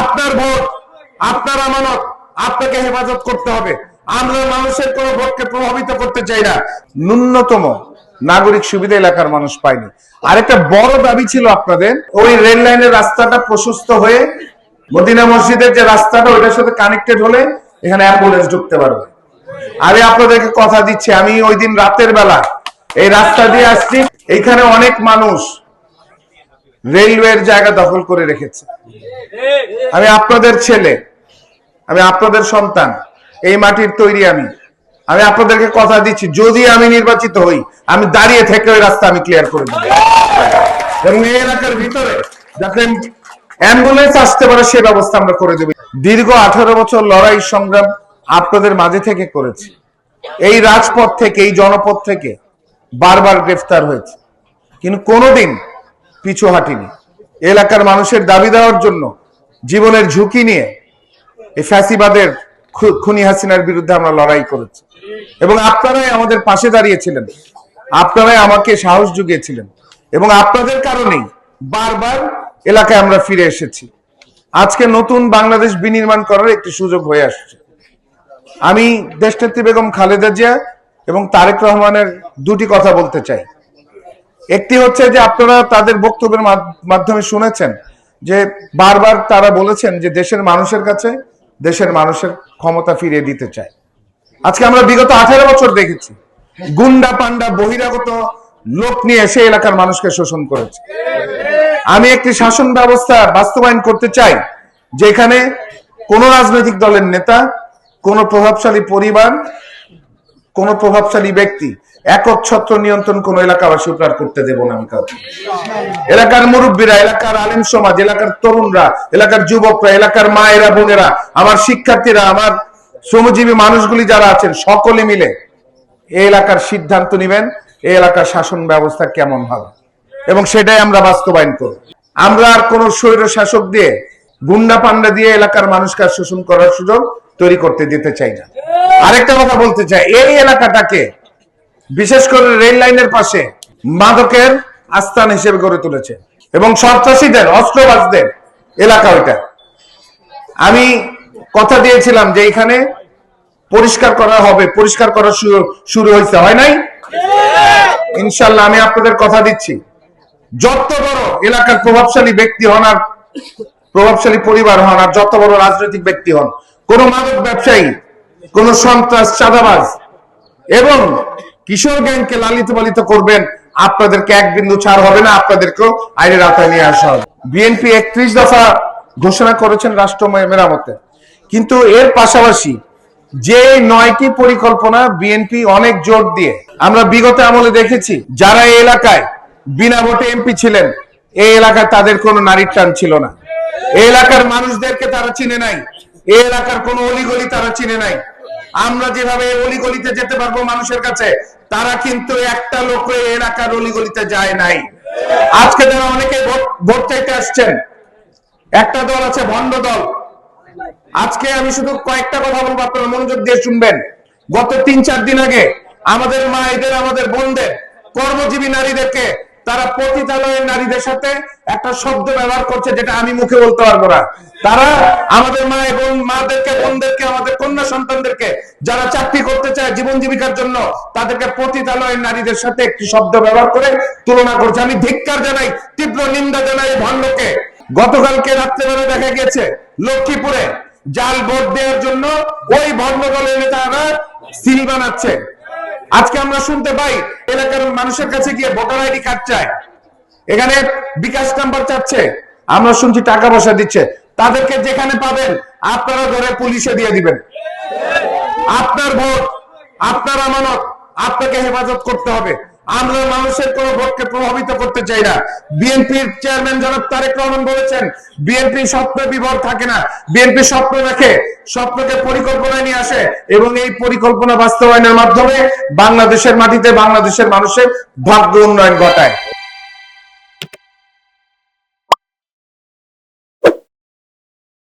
আপনার ভোট, আপনার আমানত, আপনাকে হেফাজত করতে হবে। আমরা মানুষের কোনো ভোটকে প্রভাবিত করতে চাই না। ন্যূনতম নাগরিক সুবিধা এলাকার মানুষ পায়নি। আরেকটা বড় দাবি ছিল আপনাদের, ওই রেল লাইনের রাস্তাটা প্রশস্ত হয়ে মদিনা মসজিদের যে রাস্তাটা, ওইটার সাথে কানেক্টেড হলে এখানে অ্যাম্বুলেন্স ঢুকতে পারবে। আমি আপনাদেরকে কথা দিচ্ছি, আমি ওই দিন রাতের বেলা এই রাস্তা দিয়ে আসছি। এইখানে অনেক মানুষ রেলওয়ের জায়গা দখল করে রেখেছে। আমি আপনাদের ছেলে। আমি আপনাদের সন্তান। এই মাটির তৈরি আমি। আমি আপনাদেরকে কথা দিচ্ছি, যদি আমি নির্বাচিত হই, আমি দাঁড়িয়ে থেকে ওই রাস্তা আমি ক্লিয়ার করে দেবো। এবং এই এলাকার ভিতরে যাতে অ্যাম্বুলেন্স আসতে পারে, সে ব্যবস্থা আমরা করে দেব। দীর্ঘ আঠারো বছর লড়াই সংগ্রাম আপনাদের মাঝে থেকে করেছি। এই রাজপথ থেকে, এই জনপথ থেকে বারবার গ্রেফতার হয়েছে। কিন্তু কোনোদিন পিছু হাঁটিনি। এলাকার মানুষের দাবি দেওয়ার জন্য জীবনের ঝুঁকি নিয়ে এই ফ্যাসিবাদের খুনি হাসিনার বিরুদ্ধে আমরা লড়াই করেছি। এবং আপনারাই আমাদের পাশে দাঁড়িয়েছিলেন। আপনারাই আমাকে সাহস জুগিয়েছিলেন। এবং আপনাদের কারণেই বারবার এলাকায় আমরা ফিরে এসেছি। আজকে নতুন বাংলাদেশ বিনির্মাণ করার একটি সুযোগ হয়ে আসছে। আমি দেশনেত্রী বেগম খালেদা জিয়া এবং তারেক রহমানের দুটি কথা বলতে চাই। একটি হচ্ছে যে আপনারা তাদের বক্তব্যের মাধ্যমে শুনেছেন যে বারবার তারা বলেছেন যে দেশের মানুষের কাছে দেশের মানুষের ক্ষমতা ফিরিয়ে দিতে চায়। আজকে আমরা বিগত আঠারো বছর দেখেছি, গুন্ডা পান্ডা বহিরাগত লোক নিয়ে এসে এলাকার মানুষকে শোষণ করেছে। আমি একটি শাসন ব্যবস্থা বাস্তবায়ন করতে চাই, যেখানে কোন রাজনৈতিক দলের নেতা, কোন প্রভাবশালী পরিবার কোন প্রভাবশালী ব্যক্তি একক ছত্র নিয়ন্ত্রণ কোন এলাকাবাসী উপকার করতে দেব না আমি কাউকে। এলাকার মুরব্বীরা, এলাকার আলিম সমাজ, এলাকার তরুণরা, এলাকার যুবকরা, এলাকার মায়েরা, বোনেরা, আমার শিক্ষার্থীরা, আমার শ্রমজীবী মানুষগুলি যারা আছেন, সকলে মিলে এই এলাকার সিদ্ধান্ত নেবেন, এই এলাকার শাসন ব্যবস্থা কেমন হবে। এবং সেটাই আমরা বাস্তবায়ন করব। আমরা আর কোন স্বৈর শাসক দিয়ে, গুন্ডা পান্ডা দিয়ে এলাকার মানুষকে শোষণ করার সুযোগ তৈরি করতে দিতে চাই না। আরেকটা কথা বলতে চাই, এই এলাকাটাকে, বিশেষ করে রেল লাইনের পাশে, মাদকের আস্থান হিসেবে গড়ে তুলেছে। এবং সন্ত্রাসীদের, অস্ত্রবাজদের এলাকা ওইটা। আমি কথা দিয়েছিলাম যে এখানে পরিষ্কার করা হবে, পরিষ্কার করা শুরু শুরু হয়েছে। হয় নাই? ইনশাল্লাহ আমি আপনাদের কথা দিচ্ছি। যত বড় এলাকার প্রভাবশালী ব্যক্তি হন আর প্রভাবশালী পরিবার হন আর যত বড় রাজনৈতিক ব্যক্তি হন, কোন মাদক ব্যবসায়ী কোন সন্ত্রাস, চাঁদাবাজ। এবং কিশোর গ্যাংকে লালিত পালিত করবেন, আপনাদেরকে এক বিন্দু ছাড় হবে না, আপনাদেরকেও আইনের আওতায় নিয়ে আসা হবে। বিএনপি একত্রিশ দফা ঘোষণা করেছেন রাষ্ট্র মেরামতে। কিন্তু এর পাশাপাশি যে নয়টি পরিকল্পনা বিএনপি অনেক জোর দিয়ে, আমরা বিগত আমলে দেখেছি, যারা এই এলাকায় বিনা ভোটে এমপি ছিলেন, এই এলাকায় তাদের কোনো নারীর টান ছিল না। এই এলাকার মানুষদেরকে তারা চিনে নাই, এই এলাকার কোনো অলিগলি তারা চিনে নাই। আমরা যেভাবে অলিগলিতে যেতে পারব মানুষের কাছে, তারা কিন্তু একটা লোক এলাকার অলিগলিতে যায় নাই। আজকে যারা অনেকে ভোট চাইতে আসছেন, একটা দল আছে ভণ্ড দল। আজকে আমি শুধু কয়েকটা কথা বলব, আপনারা মনোযোগ দিয়ে শুনবেন। গত তিন চার দিন আগে আমাদের মা, এদের, আমাদের বোনদের, কর্মজীবী নারীদেরকে তারা পতিতালয়ের নারীদের সাথে একটা শব্দ ব্যবহার করছে, যেটা আমি মুখে বলতে পারব না। তারা আমাদের মা এবং মাদেরকে, বোনদেরকে, আমাদের কন্যা সন্তানদেরকে যারা চাকরি করতে চায় জীবন জীবিকার জন্য, তাদেরকে পতিতালয়ের নারীদের সাথে একটি শব্দ ব্যবহার করে তুলনা করছে। আমি ধিক্কার জানাই, তীব্র নিন্দা জানাই ভণ্ডকে গতকালকে রাত্রেবেলা দেখা গেছে লক্ষ্মীপুরে জাল ভোট দেওয়ার জন্য ওই ভণ্ড দলের নেতারা সিল বানাচ্ছে। আজকে আমরা শুনতে পাই, এলাকার মানুষের কাছে গিয়ে ভোটার আইডি কার্ড চায়। এখানে বিকাশ নাম্বার চাচ্ছে। আমরা শুনছি টাকা পয়সা দিচ্ছে। তাদেরকে যেখানে পাবেন, আপনারা ধরে পুলিশে দিয়ে দিবেন। আপনার ভোট, আপনার আমানত, আপনাকে হেফাজত করতে হবে। আমরা মানুষের কোন ভোটকে প্রভাবিত করতে চাই না। বিএনপির চেয়ারম্যান জনাব তারেক রহমান বলেছেন বিএনপি স্বপ্ন বিভর থাকে না। বিএনপি স্বপ্ন রাখে স্বপ্নকে পরিকল্পনায় নিয়ে আসে এবং এই পরিকল্পনা বাস্তবায়নের মাধ্যমে বাংলাদেশের মাটিতে বাংলাদেশের মানুষের ভাগ্য উন্নয়ন ঘটায়।